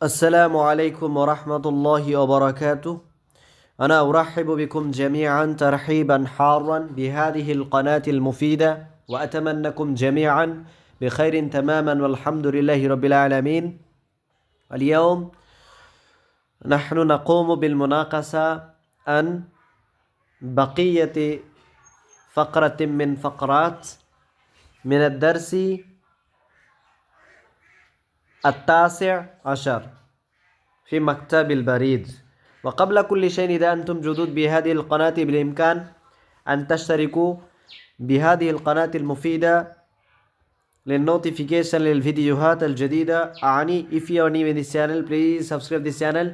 السلام عليكم ورحمة الله وبركاته. أنا أرحب بكم جميعا ترحيبا حارا بهذه القناة المفيدة وأتمنىكم جميعا بخير تماما والحمد لله رب العالمين. اليوم نحن نقوم بالمناقشة عن بقية فقرة من فقرات من الدرس التاسع عشر في مكتب البريد وقبل كل شيء إذا أنتم جدد بهذه القناة بالإمكان أن تشتركوا بهذه القناة المفيدة للنوتيفيكيشن للفيديوهات الجديدة أعني if you are new in this channel please subscribe this channel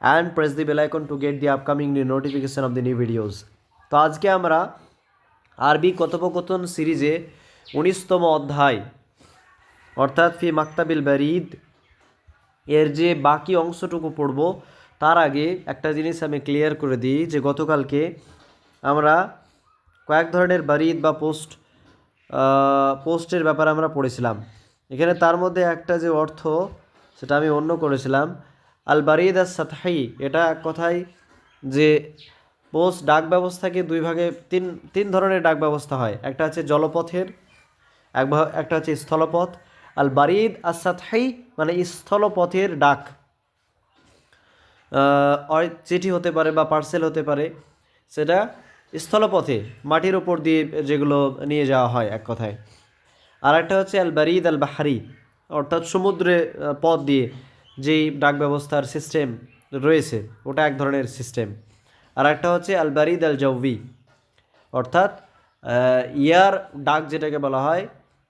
and press the bell icon to get the upcoming new notification of the new videos তো আজকে আমরা আরবি কথোপকথন সিরিজে উনিশতম অধ্যায় অর্থাৎ ফি মাক্তাবিল বারিদ। এর যে বাকি অংশটুকু পড়ব, তার আগে একটা জিনিস আমি ক্লিয়ার করে দিই যে গতকালকে আমরা কয়েক ধরনের বারিদ বা পোস্ট পোস্টের ব্যাপারে আমরা পড়েছিলাম। এখানে তার মধ্যে একটা যে অর্থ, সেটা আমি অন্য করেছিলাম। আল বারিদ আর সাতহাই এটা কথায় যে পোস্ট ডাক ব্যবস্থাকে দুই ভাগে, তিন তিন ধরনের ডাক ব্যবস্থা হয়। একটা হচ্ছে জলপথের, এক একটা হচ্ছে স্থলপথ। আল বারিদ আর সাতহাই মানে স্থলপথের ডাক। চিঠি হতে পারে বা পার্সেল হতে পারে, সেটা স্থলপথে, মাটির ওপর দিয়ে যেগুলো নিয়ে যাওয়া হয় এক কথায়। আর একটা হচ্ছে আল বারিদ আল বাহারি অর্থাৎ সমুদ্রে পথ দিয়ে যেই ডাক ব্যবস্থার সিস্টেম রয়েছে, ওটা এক ধরনের সিস্টেম আর একটা হচ্ছে আল বারিদ আল জৌবি অর্থাৎ ইয়ার ডাক যেটাকে বলা হয়,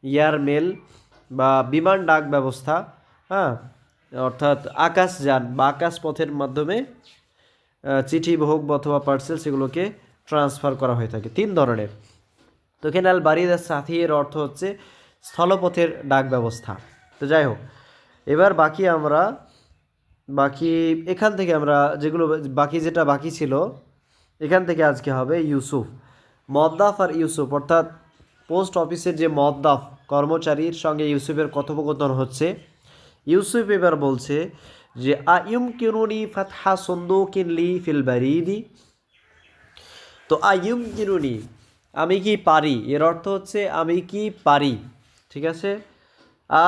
ইয়ার মেল বা বিমান ডাক ব্যবস্থা হ্যাঁ অর্থাৎ আকাশযান বা আকাশ পথের মাধ্যমে চিঠি হোক অথবা পার্সেল সেগুলোকে ট্রান্সফার করা হয়ে থাকে। তিন ধরনের। তো এখানে আল বারিদার সাথী এর অর্থ হচ্ছে স্থলপথের ডাক ব্যবস্থা। তো যাই হোক, এবার বাকি আমরা, বাকি এখান থেকে আমরা যেগুলো, বাকি যেটা বাকি ছিল, এখান থেকে আজকে হবে ইউসুফ। মদ্দাফ আর ইউসুফ, অর্থাৎ পোস্ট অফিসের যে মদ্দাফ কর্মচারীর সঙ্গে ইউসুফের কথোপকথন হচ্ছে। ইউসুফ এবার বলছে যে আয়ুম কিনুনি ফাতহা সন্দুকিন লি ফিল বারিদি? তো আয়ুম কিনুনি আমি কি পারি? এর অর্থ হচ্ছে, আমি কি পারি? ঠিক আছে?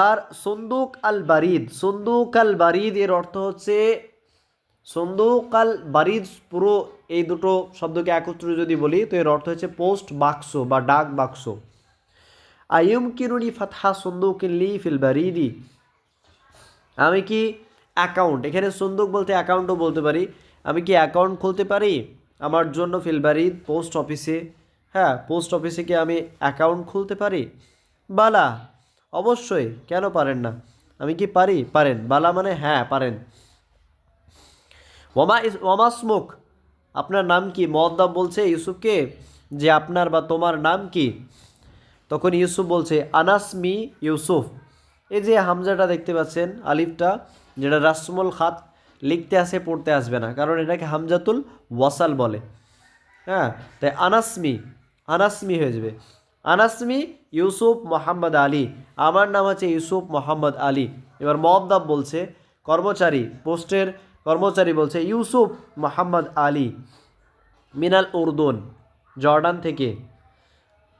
আর সন্দুক আল বারিদ, সন্দুক আল বারিদ এর অর্থ হচ্ছে, সন্দুক আল বারিদ পুরো এই দুটো শব্দকে একত্রে যদি বলি, তো এর অর্থ হচ্ছে পোস্ট বাক্স বা ডাক বাক্স। আয়ুম কিনুনি ফাতহা সন্দুক লি ফিল বারিদি আমি কি অ্যাকাউন্ট এখানে সন্দুক বলতে অ্যাকাউন্টও বলতে পারি। আমি কি অ্যাকাউন্ট খুলতে পারি? আমার জন্য ফিলবাড়ি পোস্ট অফিসে। হ্যাঁ পোস্ট অফিসে কি আমি অ্যাকাউন্ট খুলতে পারি? বালা, অবশ্যই। কেন পারেন না? আমি কি পারি? পারেন। বালা মানে হ্যাঁ পারেন। ওমা ইস ওমাসমুক আপনার নাম কি? মদ্দাব বলছে ইউসুফকে যে আপনার বা তোমার নাম কি? তখন ইউসুফ বলছে আনাসমি ইউসুফ। এই যে হামজাটা দেখতে পাচ্ছেন, আলিফটা, যেটা রাসমুল খাত লিখতে আসে, পড়তে আসবে না, কারণ এটাকে হামজাতুল ওয়াসাল বলে। হ্যাঁ তাই আনাসমি আনাসমি হয়ে যাবে। আনাসমি ইউসুফ মোহাম্মদ আলী, আমার নাম হচ্ছে ইউসুফ মোহাম্মদ আলী। এবার মহদ্দাব বলছে, কর্মচারী, পোস্টের কর্মচারী বলছে, ইউসুফ মোহাম্মদ আলী, মিনাল উর্দুন, জর্ডান থেকে।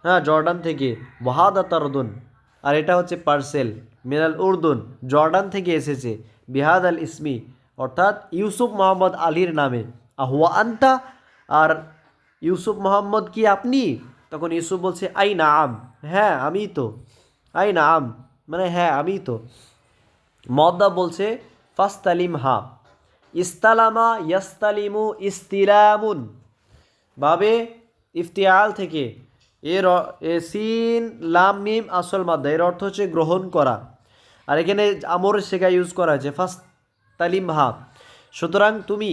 হ্যাঁ জর্ডান থেকে। ওয়াহাদা তারদুন আর এটা হচ্ছে পার্সেল। মিনাল উর্দুন। জর্ডান থেকে এসেছে। বিহাদ আল ইসমি। অর্থাৎ ইউসুফ মোহাম্মদ আলীর নামে। আহুয়া আন্তা? আর ইউসুফ মোহাম্মদ কি আপনি? তখন ইউসুফ বলছে, আই না আম। হ্যাঁ আমি তো। আই না আম? মানে হ্যাঁ আমি তো। মদ্দা বলছে, ফাস্তালিম হা। ইস্তালামা ইয়াস্তালিমু ইস্তিলামুন। বাবে ইফতিয়াল থেকে। এর এ সিন, লাম, মিম, আসল মাদ্দা, এর অর্থ হচ্ছে গ্রহণ করা। আর এখানে আমর শেখা ইউজ করা হয়েছে ফার্স্ট তালিম হা সুতরাং তুমি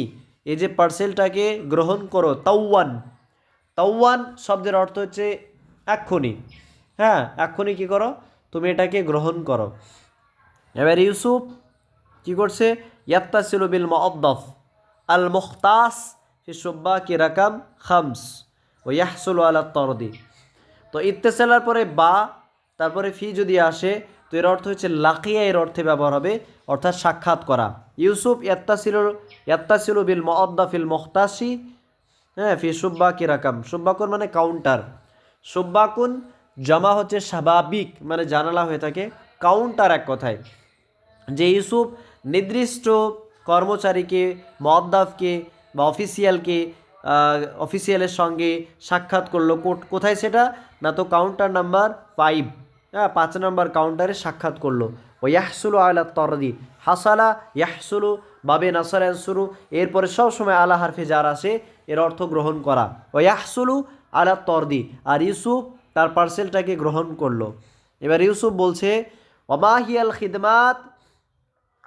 এই যে পার্সেলটাকে গ্রহণ করো, তাওয়ান। তাওয়ান শব্দের অর্থ হচ্ছে এক্ষুনি। হ্যাঁ এক্ষুনি কী করো? তুমি এটাকে গ্রহণ করো। এবার ইউসুফ কি করছে? ইয়াত্তা ইয়াত্তাসিলু বিল মুআদ্দাফ আল মুখতাস ফি সুব্বাকি রাকাম খামস ও ইয়াহসুলু আলা তরদি। তো ইত্তেসালার পরে বা, তারপরে ফি যদি আসে, তো এর অর্থ হচ্ছে লাকিয়া এর অর্থে ব্যবহার হবে, অর্থাৎ সাক্ষাৎ করা। ইউসুফ ইয়াত্তাসিল ইয়াত্তাসিল বিল মদ্দা ফিল মুখতাসি হ্যাঁ ফি সুব্বাকি রাকাম? সুব্বাকুন মানে কাউন্টার। সুব্বাকুন জমা হচ্ছে স্বাভাবিক মানে জানালা হয়ে থাকে, কাউন্টার এক কথায়। যে ইউসুফ নির্দিষ্ট কর্মচারীকে মদ্দাফকে বা অফিসিয়ালকে অফিসিয়ালের সঙ্গে সাক্ষাৎ করল। কোথায় সেটা? না তো কাউন্টার নাম্বার ফাইভ হ্যাঁ পাঁচ নাম্বার কাউন্টারে সাক্ষাৎ করল। ও ইয়াহসুলু আলা তরদি, হাসালা ইয়াহসুলু বাবে নাসার অ্যানসুরু এরপরে সবসময় আলা হারফে যার আসে, এর অর্থ গ্রহণ করা। ও ইয়াহসুলু আলা তরদি, আর ইউসুফ তার পার্সেলটাকে গ্রহণ করল। এবার ইউসুফ বলছে ওমাহিয়াল খিদমাত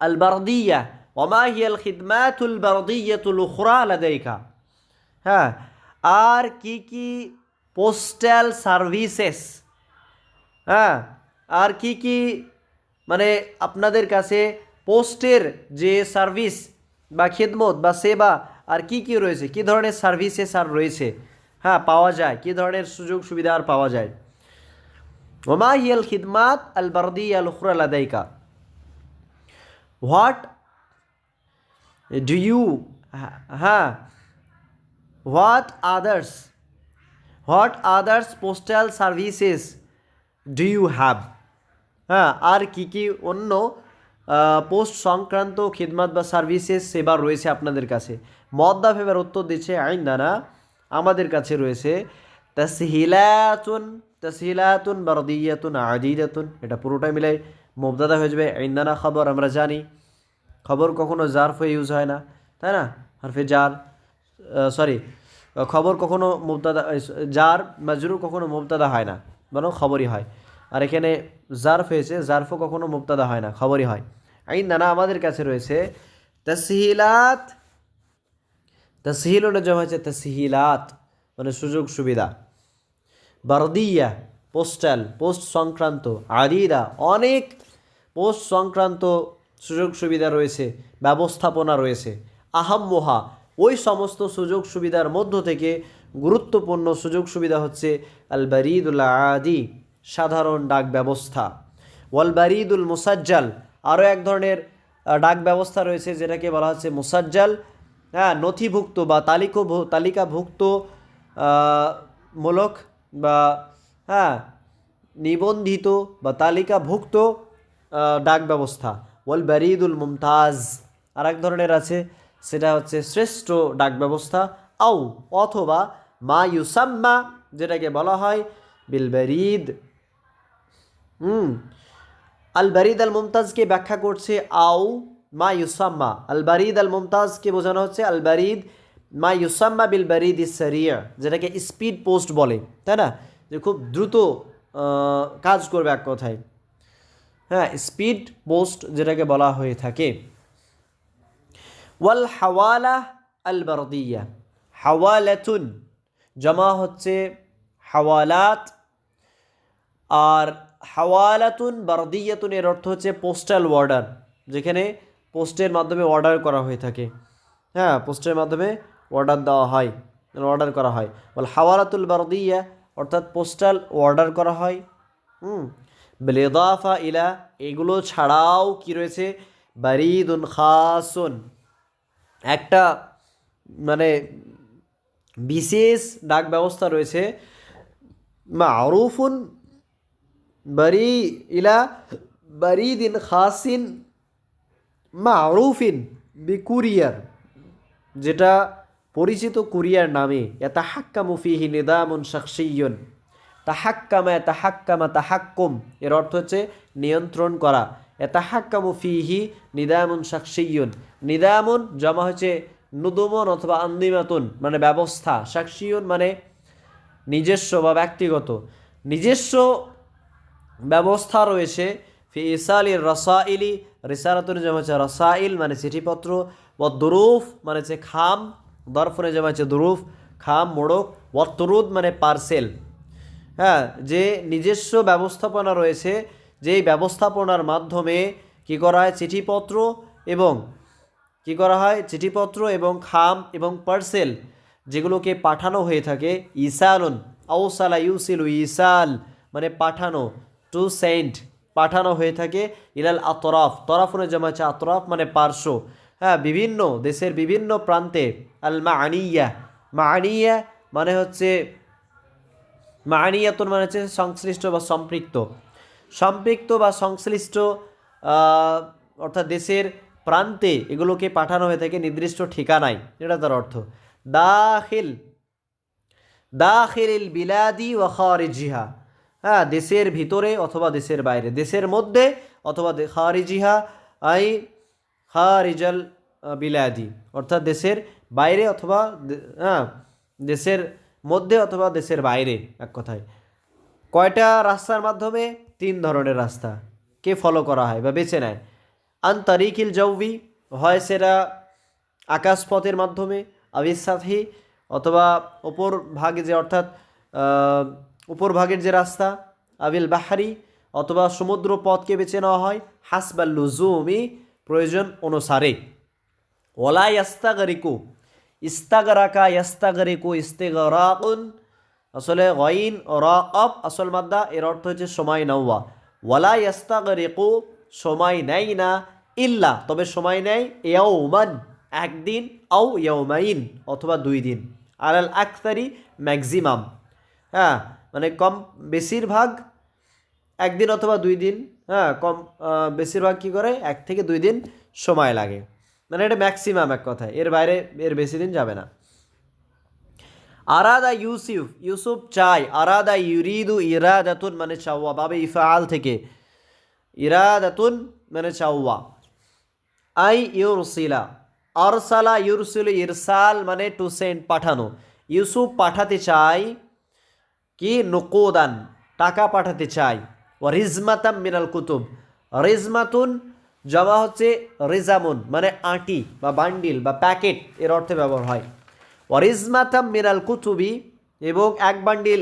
আল বারদিয়া ওমাহিয়াল খিদমাতুল বারদিয়াতুল উখরা আলাদা হ্যাঁ আর কি কি পোস্টাল সার্ভিসেস হ্যাঁ আর কি কি মানে আপনাদের কাছে পোস্টের যে সার্ভিস বা খেদমত বা সেবা, আর কি কি রয়েছে? কি ধরনের সার্ভিসেস আর রয়েছে? হ্যাঁ পাওয়া যায়। কি ধরনের সুযোগ সুবিধা আর পাওয়া যায়? ওমা হিয়াল খিদমাত আল বারদি আল Ukhra লাদাইকা। what do you huh what others? What others postal services do you have? হ্যাঁ আর কি কি অন্য পোস্ট সংক্রান্ত খিদমাত বা সার্ভিসেস সেবা রয়েছে আপনাদের কাছে? মদ্দাফ এবার উত্তর দিচ্ছে আইন দানা আমাদের কাছে রয়েছে, তসহিলাতুন তসহিলাতুন বারদিয়াতুন আদিদাতুন এটা পুরোটাই মিলে মুবদাদা হয়ে যাবে আইন্দানা খবর আমরা জানি। খবর কখনো জার্ফ হয়ে ইউজ হয় না, তাই না? হারফে জার। সরি খবর কখনো মুবতাদা জার মাজরু কখনো মুবতাদা হয় না, বরং খবরই হয়। আর এখানে জার্ফ হয়েছে জার্ফও কখনো মুবতাদা হয় না, খবরই হয়। আইন দানা আমাদের কাছে রয়েছে, তসহিলাত তসহিল জমা হচ্ছে তসহিলাত মানে সুযোগ সুবিধা। বারদিয়া, পোস্টাল, পোস্ট সংক্রান্ত, আদিদা, অনেক পোস্ট সংক্রান্ত সুযোগ সুবিধা রয়েছে, ব্যবস্থাপনা রয়েছে। আহাম্মোহা ওই সমস্ত সুযোগ সুবিধার মধ্য থেকে গুরুত্বপূর্ণ সুযোগ সুবিধা হচ্ছে আল বারিদুল আদি, সাধারণ ডাক ব্যবস্থা। ওয়াল বারিদুল মুসাজ্জাল, আরও এক ধরনের ডাক ব্যবস্থা রয়েছে যেটাকে বলা হচ্ছে মুসাজ্জাল। হ্যাঁ নথিভুক্ত বা তালিকা তালিকাভুক্ত মূলক বা হ্যাঁ নিবন্ধিত বা তালিকাভুক্ত ডাক ব্যবস্থা। ওয়াল বারিদুল মুমতাজ আর এক ধরনের আছে সেটা হচ্ছে শ্রেষ্ঠ ডাক ব্যবস্থা আও অথবা মা ইউসাম্মা, যেটাকে বলা হয় বিল বারিদ। হুম, আল বারিদ আল মুমতাজকে ব্যাখ্যা করছে আও, মা ইউসাম্মা। আল বারিদ আল মুমতাজকে বোঝানো হচ্ছে আল বারিদ, মা ইউসাম্মা বিল বারিদ ইস সারিয়া যেটাকে স্পিড পোস্ট বলে, তাই না? যে খুব দ্রুত কাজ করবে এক কথায়। হ্যাঁ স্পিড পোস্ট যেটাকে বলা হয়ে থাকে। ওয়াল হাওয়ালা আল বারদিয়া। হাওয়ালাতুন, জমা হচ্ছে হাওয়ালাত। আর হাওয়ালাতুন, বারদিয়াতুন এর অর্থ হচ্ছে পোস্টাল অর্ডার যেখানে পোস্টের মাধ্যমে অর্ডার করা হয়ে থাকে। হ্যাঁ পোস্টের মাধ্যমে অর্ডার দেওয়া হয় অর্ডার করা হয়। বল হাওয়ালাতুল বারদিয়া, অর্থাৎ পোস্টাল অর্ডার করা হয়। হুম বেলেদাফা ইলা, এগুলো ছাড়াও কি রয়েছে? বারিদুন খাসুন। একটা মানে বিশেষ ডাক ব্যবস্থা রয়েছে। মারুফুন বারি ইলা বারিদিন খাসিন মারুফিন বি কুরিয়ার যেটা পরিচিত কুরিয়ার নামে। এটা হাক্কামু ফিহি নিদামুন শাকসিয়ন তাহাক্কামা তাহাক্কামা, তাহাক্কুম, এর অর্থ হচ্ছে নিয়ন্ত্রণ করা। এতাহাক্কামু ফিহি নিদামুন শাকসিয়ন নিদামুন জমা হচ্ছে নুদুমন অথবা আন্দিমাতুন মানে ব্যবস্থা। শাকসিয়ন মানে নিজস্ব বা ব্যক্তিগত। নিজস্ব ব্যবস্থা রয়েছে ফি ইসালি রসাইলি, রিসালাতুন জমা হচ্ছে রসাইল মানে চিঠিপত্র ও দুরুফ মানে হচ্ছে খাম, দরফনে জমা হচ্ছে দুরুফ, খাম, মোড়ক ও তরুদ মানে পার্সেল। হ্যাঁ যে নিজস্ব ব্যবস্থাপনা রয়েছে যেই ব্যবস্থাপনার মাধ্যমে কি করা হয়? চিঠিপত্র এবং কি করা হয়? চিঠিপত্র এবং খাম এবং পার্সেল যেগুলোকে পাঠানো হয়ে থাকে। ইসালুন, আউসালা ইউসিলু ইসাল মানে পাঠানো, টু সেন্ট পাঠানো হয়ে থাকে। ইলাল আতরফ, তরফুনে জমা হচ্ছে আতরফ মানে পার্শ্ব। হ্যাঁ বিভিন্ন দেশের বিভিন্ন প্রান্তে আল মা আনিয়া মা আনিয়া মানে হচ্ছে, মানিয়াতুন মানে হচ্ছে সংশ্লিষ্ট বা সম্পৃক্ত। সম্পৃক্ত বা সংশ্লিষ্ট অর্থাৎ দেশের প্রান্তে এগুলোকে পাঠানো হয়ে থাকে নির্দিষ্ট ঠিকানায় এটা তার অর্থ। দাখিল দাখিল বিলাদি ওয়া খারিজিহা। হ্যাঁ দেশের ভিতরে অথবা দেশের বাইরে। দেশের মধ্যে অথবা খারিজিহা, আই খারিজাল বিলাদি। অর্থাৎ দেশের বাইরে অথবা হ্যাঁ দেশের মধ্যে অথবা দেশের বাইরে, এক কথায়। কয়টা রাস্তার মাধ্যমে? তিন ধরনের রাস্তা। কে ফলো করা হয় বা বেছে নেয়? আন জৌবি হয় সেটা আকাশপথের মাধ্যমে আবিসাথি অথবা ওপর ভাগে যে অর্থাৎ উপর ভাগের যে রাস্তা, আবিল বাহারি অথবা সমুদ্র পথকে বেছে নেওয়া হয় হাসবাল লুজুমি প্রয়োজন অনুসারে। ওলা ইয়াস্তাগরিকু, ইস্তাগরাকা ইয়াস্তাগরিকু ইস্তেগরাকুন আসলে গইন, রাকাব, আসল মাদ্দা, এর অর্থ হচ্ছে সময় নওয়া। ওয়ালা ইয়াস্তাগরিকু, সময় নেয় না, ইল্লা, তবে সময় নেয় ইয়াউমান, একদিন, আও ইয়াউমাইন, অথবা দুই দিন। আর আল আখতারি ম্যাক্সিমাম। হ্যাঁ মানে কম, বেশিরভাগ একদিন অথবা দুই দিন হ্যাঁ কম বেশিরভাগ কী করে? এক থেকে দুই দিন সময় লাগে। মানে এটা ম্যাক্সিমাম এক কথায়। এর বাইরে, এর বেশি দিন যাবে না। আরাদা ইউসুফ ইউসুফ চাই, আরাদা ইউরিদু ইরাদাতুন মানে চাওয়া। বাবে ইফাল থেকে। ইরাদাতুন মানে চাওয়া। আই ইউরসিলা, আরসালা ইউরসিল ইরসাল মানে টু সেন্ট পাঠানো। ইউসুফ পাঠাতে চাই কি? নকোদান, টাকা পাঠাতে চাই। ও রিজমাতাম মিনাল কুতুব। রিজমাতুন জমা হচ্ছে রিজামুন মানে আটি বা বান্ডিল বা প্যাকেট, এর অর্থে ব্যবহার হয়। ও রিজমাতাম মিনাল কুতুবি, এবং এক বান্ডিল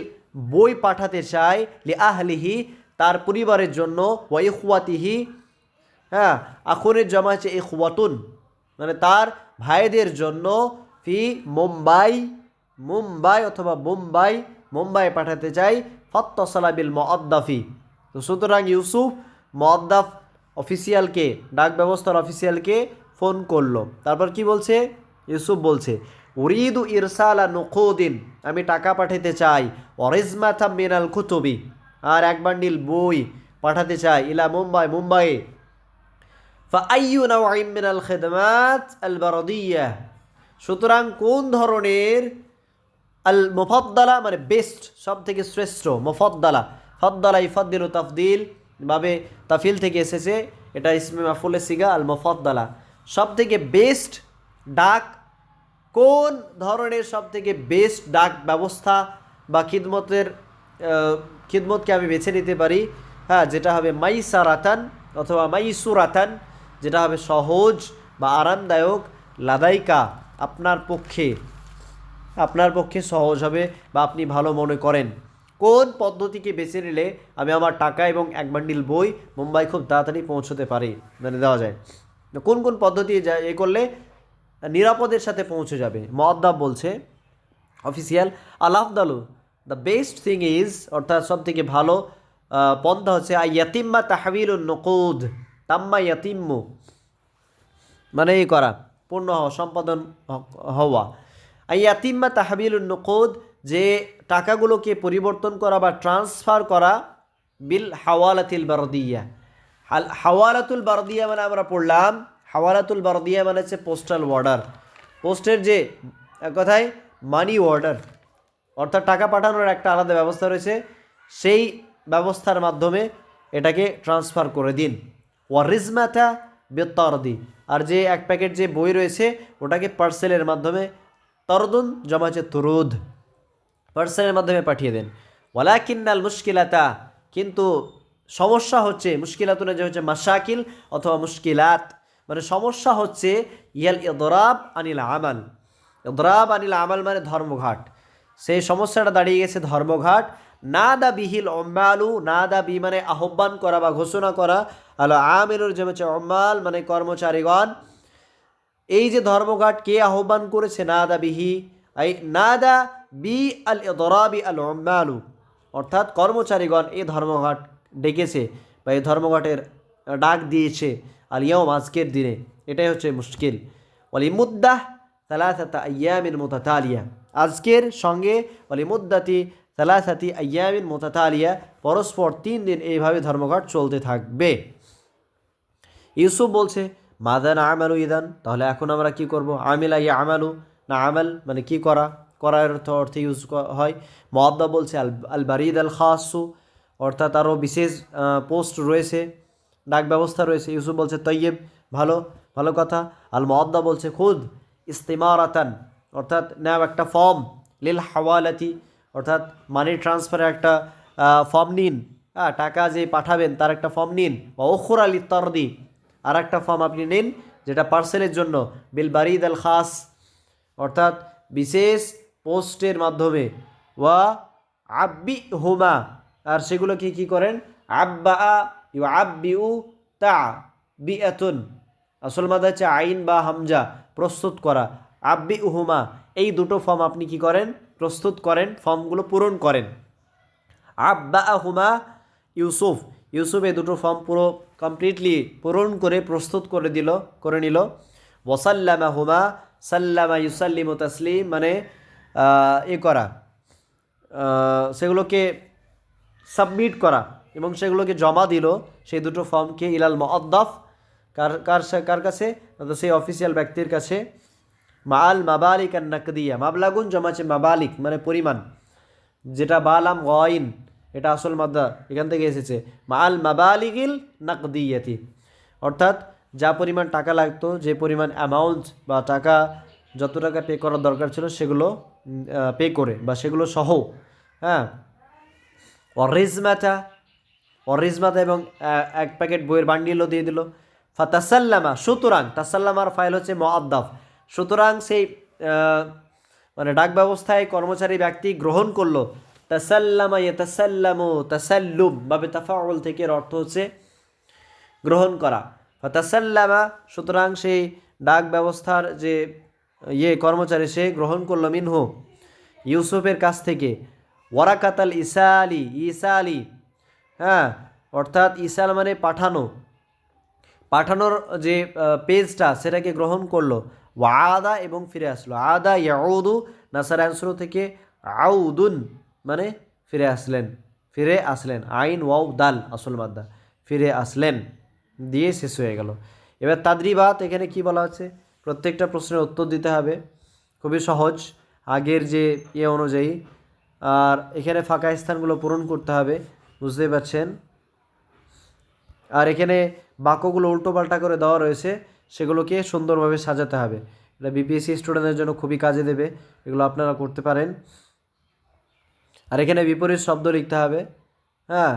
বই পাঠাতে চাই লি আহলিহি তার পরিবারের জন্য ওয়াইহুয়াতিহি হ্যাঁ আখুনের জমা হচ্ছে ইখওয়াতুন মানে তার ভাইদের জন্য ফি মুম্বাই মুম্বাই অথবা মুম্বাই মুম্বাই পাঠাতে চাই ফত্তসালাবিল মদ্দাফি তো সুতরাং ইউসুফ মদ্দাফ অফিসিয়ালকে, ডাক ব্যবস্থার অফিসিয়ালকে ফোন করল। তারপর কি বলছে? ইউসুফ বলছে উরিদু ইরসালা নুকুদিন আমি টাকা পাঠাতে চাই। অরিজমাথা মিনাল কুতুবি, আর এক বান্ডিল বই পাঠাতে চাই ইলা মুম্বাই মুম্বাই। ফাইউ নাউইম মিনাল খেদমাত আল সুতরাং কোন ধরনের আল মুফদ্দালা মানে বেস্ট সব থেকে শ্রেষ্ঠ মুফদ্দালা, ফদ্দালা ইফদ্দিল তাফদিল, ভাবে তাফিল থেকে এসেছে, এটা ইসমে মাফুলে সিগা আল মুফদ্দালা। সব থেকে বেস্ট ডাক কোন ধরনের সব থেকে বেস্ট ডাক ব্যবস্থা বা খিদমতের খিদমতকে আমি বেছে নিতে পারি? হ্যাঁ যেটা হবে মাইসারাতান অথবা মাইসুরাতান, যেটা হবে সহজ বা আরামদায়ক, লাদাইকা আপনার পক্ষে আপনার পক্ষে সহজ হবে বা আপনি ভালো মনে করেন। কোন পদ্ধতিকে বেছে নিলে আমি আমার টাকা এবং এক বান্ডিল বই মুম্বাই খুব তাড়াতাড়ি পৌঁছতে পারি? মানে দেওয়া যায়। কোন কোন পদ্ধতি এ করলে নিরাপদের সাথে পৌঁছে যাবে। মদ্দাব বলছে, অফিসিয়াল আলাফদালু দ্য বেস্ট থিং ইজ অর্থাৎ সব থেকে ভালো পন্থা হচ্ছে, আই ইয়াতিম্মা তাহবিল নকুদ তাম্মা ইয়াতিম্মু মানে এই করা, পূর্ণ হওয়া, সম্পাদন হওয়া। আই ইয়াতিম্মা তাহবিল নকুদ যে টাকাগুলোকে পরিবর্তন করা বা ট্রান্সফার করা, বিল হাওয়ালাতিল বারদিয়া। হাওয়ালাতুল বারদিয়া মানে আমরা পড়লাম হাওয়ালাতুল বারদিয়া মানে হচ্ছে পোস্টাল অর্ডার পোস্টের যে কথায় মানি অর্ডার অর্থাৎ টাকা পাঠানোর একটা আলাদা ব্যবস্থা রয়েছে। সেই ব্যবস্থার মাধ্যমে এটাকে ট্রান্সফার করে দিন। ওয়ারিজমাতা বেতরদি আর যে এক প্যাকেট যে বই রয়েছে, ওটাকে পার্সেলের মাধ্যমে তরদুন জমা হচ্ছে তুরুদ। পার্সেলের মাধ্যমে পাঠিয়ে দেন। ওয়ালাকিন্নাল মুশকিলাতা। কিন্তু সমস্যা হচ্ছে, মুশকিলাতুনে যে হচ্ছে মাসাকিল অথবা মুশকিলাত। মানে সমস্যা হচ্ছে ইয়াল ইদরাব আনিল আমাল। ইদরাব আনিল আমাল মানে ধর্মঘাট। সেই সমস্যাটা দাঁড়িয়ে গেছে ধর্মঘাট। না দা বিহিল অম্মালু না দা বি মানে আহ্বান করা বা ঘোষণা করা। আলো যে হচ্ছে অম্মাল মানে কর্মচারীগণ। এই যে ধর্মঘাট কে আহ্বান করেছে? না দা বিহি। আই নাদা বি আল ইদরাবি আল উম্মালু অর্থাৎ কর্মচারীগণ এই ধর্মঘাট ডেকেছে বা এই ধর্মঘটের ডাক দিয়েছে। আলিয়াম আজকের দিনে। এটাই হচ্ছে মুশকিল। ওয়ালিমুদ্দাহ সালাসাতা আয়ামিন মোতাতালিয়া। আজকের সঙ্গে ওয়ালিমুদ্দাতি সালাসাতি আয়ামিন মোতাতালিয়া। পরস্পর তিন দিন এইভাবে ধর্মঘট চলতে থাকবে। ইউসুফ বলছে মাদান আমালু ইদান? তাহলে এখন আমরা কি করব? আমিলা ইয়া আমালু? না, আমাল মানে কি করা? করার অর্থ অর্থে ইউজ হয়। মহাদ্দা বলছে, আল আল বারিদ আল খাসু অর্থাৎ আরও বিশেষ পোস্ট রয়েছে। ডাক ব্যবস্থা রয়েছে। ইউসুফ বলছে, তৈয়ব, ভালো ভালো কথা। আল মহাদ্দা বলছে, খুদ ইস্তেমারাতান। অর্থাৎ নাও একটা ফর্ম, লিল হাওয়ালাতি। অর্থাৎ মানি ট্রান্সফারের একটা ফর্ম নিন। হ্যাঁ টাকা যে পাঠাবেন তার একটা ফর্ম নিন। বা ওখর আল ইত্তারদি আর একটা ফর্ম আপনি নিন, যেটা পার্সেলের জন্য, বিল বারিদ আল খাস। অর্থাৎ বিশেষ পোস্টের মাধ্যমে। ওয়া আব্বি হুমা আর সেগুলো কি কি করেন? আব্বা ইউ আব্বি উ তা এতুন আসল মাদা হচ্ছে আইন বা হামজা, প্রস্তুত করা। আব্বি উহুমা এই দুটো ফর্ম আপনি কি করেন? প্রস্তুত করেন, ফর্মগুলো পূরণ করেন। আব্বা আহুমা ইউসুফ ইউসুফ এই দুটো ফর্ম পুরো কমপ্লিটলি পূরণ করে, প্রস্তুত করে দিল, করে নিল। ওসাল্লামা হুমা সাল্লামা ইউসাল্লিম তাসলিম মানে এ করা। সেগুলোকে সাবমিট করা। এবং সেগুলোকে জমা দিল। সেই দুটো ফর্মকে ইলাল মদ্দফ কার কার কার কাছে? সেই অফিসিয়াল ব্যক্তির কাছে। মাল মাবালিক আর নাকদিয়া, মাবলাগুন জমাছে মাবালিক মানে পরিমাণ। যেটা বালাম গয়ন, এটা আসল মাদ্দা, এখান থেকে এসেছে। মাল মাবালিগিল নাকদিয়াতি, অর্থাৎ যা পরিমাণ টাকা লাগতো, যে পরিমাণ অ্যামাউন্ট বা টাকা, যত টাকা পে করার দরকার ছিল, সেগুলো পে করে বা সেগুলো সহ হ্যাঁ। অরিজমাতা অরিজমাতা এবং এক প্যাকেট বইয়ের বান্ডিলও দিয়ে দিল। ফাতাসাল্লামা, সুতরাং, তাসাল্লামার ফাইল হচ্ছে মআদ্দাফ। সুতরাং সেই মানে ডাক ব্যবস্থায় কর্মচারী ব্যক্তি গ্রহণ করল। তাসাল্লামা ইয়ে তাসাল্লামু তাসাল্লুম বাবে তাফাউল থেকে অর্থ হচ্ছে গ্রহণ করা। ফাতাসাল্লামা, সুতরাং সেই ডাক ব্যবস্থার যে ইয়ে কর্মচারী, সে গ্রহণ করল মিনহু। ইউসুফের কাছ থেকে। ওয়ারাকাতাল ইসা আলী ইসা আলী হ্যাঁ অর্থাৎ ইসাল মানে পাঠানো। পাঠানোর যে পেজটা সেটাকে গ্রহণ করল। ওয়াদা এবং ফিরে আসলো। আদা ইয়াউদু নাসার অ্যান্সরো থেকে আউদুন মানে ফিরে আসলেন। ফিরে আসলেন। আইন ওয়াউ দাল, আসল মাদ্দা। ফিরে আসলেন। দিয়ে শেষ হয়ে গেল। এবার তাদ্রিবাত, এখানে কি বলা হচ্ছে প্রত্যেকটা প্রশ্নের উত্তর দিতে হবে। খুবই সহজ। আগের যে ইয়ে অনুযায়ী। আর এখানে ফাঁকা স্থানগুলো পূরণ করতে হবে। বুঝতেই পারছেন? আর এখানে বাক্যগুলো উল্টোপাল্টা করে দেওয়া রয়েছে, সেগুলোকে সুন্দরভাবে সাজাতে হবে। এটা বিপিএসসি স্টুডেন্টদের জন্য খুবই কাজে দেবে, এগুলো আপনারা করতে পারেন। আর এখানে বিপরীত শব্দ লিখতে হবে হ্যাঁ।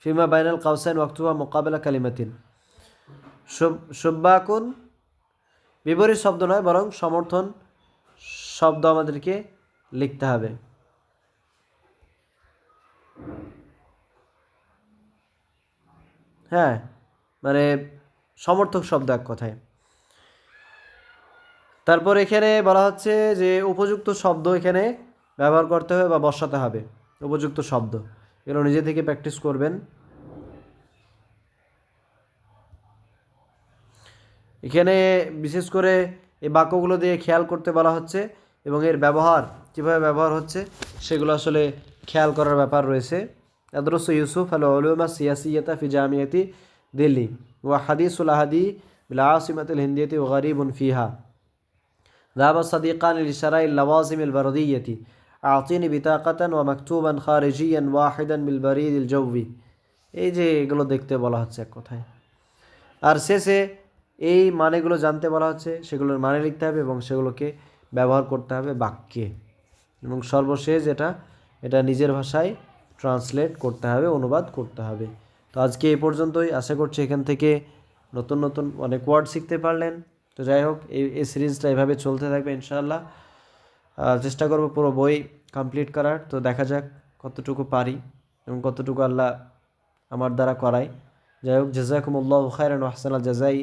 ফিমা বাইনাল কাউসাইন ওয়াক্তুবা মোকাবেলা কালিমাতিন। সুব্বাকুন বিপরীত শব্দ নয়, বরং সমর্থন শব্দ আমাদেরকে লিখতে হবে। হ্যাঁ মানে সমর্থক শব্দ এক কথায়। তারপর এখানে বলা হচ্ছে যে উপযুক্ত শব্দ এখানে ব্যবহার করতে হবে বা বসাতে হবে। উপযুক্ত শব্দ, এগুলো নিজে থেকে প্র্যাকটিস করবেন। এখানে বিশেষ করে এই বাক্যগুলো দিয়ে খেয়াল করতে বলা হচ্ছে এবং এর ব্যবহার কীভাবে ব্যবহার হচ্ছে সেগুলো আসলে খেয়াল করার ব্যাপার রয়েছে আদরস ইউসুফ আল উলুমা সিয়াসিয়তা ফি জামিয়াতি দিল্লি ও হাদিসুল আহাদি বিল আসিমাতুল হিন্দিয়তি ও গরিবুন ফিহা ذهب الصديقان لشراء اللوازم البردية أعطيني بطاقة ومكتوبا خارجيا واحدا بالبريد الجوي এই যে এগুলো দেখতে বলা হচ্ছে এক কথায় আর শেষে এই মানেগুলো জানতে বলা হচ্ছে সেগুলোর মানে লিখতে হবে এবং সেগুলোকে ব্যবহার করতে হবে বাক্যে। এবং সর্বশেষ এটা এটা নিজের ভাষায় ট্রান্সলেট করতে হবে, অনুবাদ করতে হবে। তো আজকে এই পর্যন্তই। আশা করছি এখান থেকে নতুন নতুন অনেক ওয়ার্ড শিখতে পারলেন। তো যাই হোক, এই এই সিরিজটা এভাবে চলতে থাকবে ইনশাআল্লাহ। চেষ্টা করব পুরো বই কমপ্লিট করার। তো দেখা যাক কতটুকু পারি এবং কতটুকু আল্লাহ আমার দ্বারা করায়। যাই হোক, জাজাকুমুল্লাহ খায়রান আহসান আল জাজাই।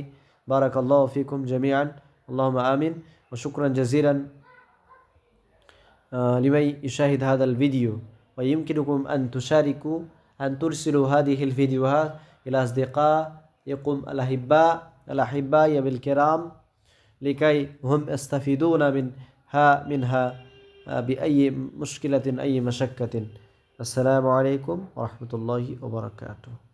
বারাক আল্লাহ ফিকুম জামিয়ান اللهم آمين. وشكرا جزيلا آه، لمن يشاهد هذا الفيديو. ويمكنكم أن تشاركوا أن ترسلوا هذه الفيديوهات إلى أصدقائكم الأحباء الأحباء بالكرام لكي هم يستفيدون منها منها بأي مشكلة أي مشكة السلام عليكم ورحمة الله وبركاته.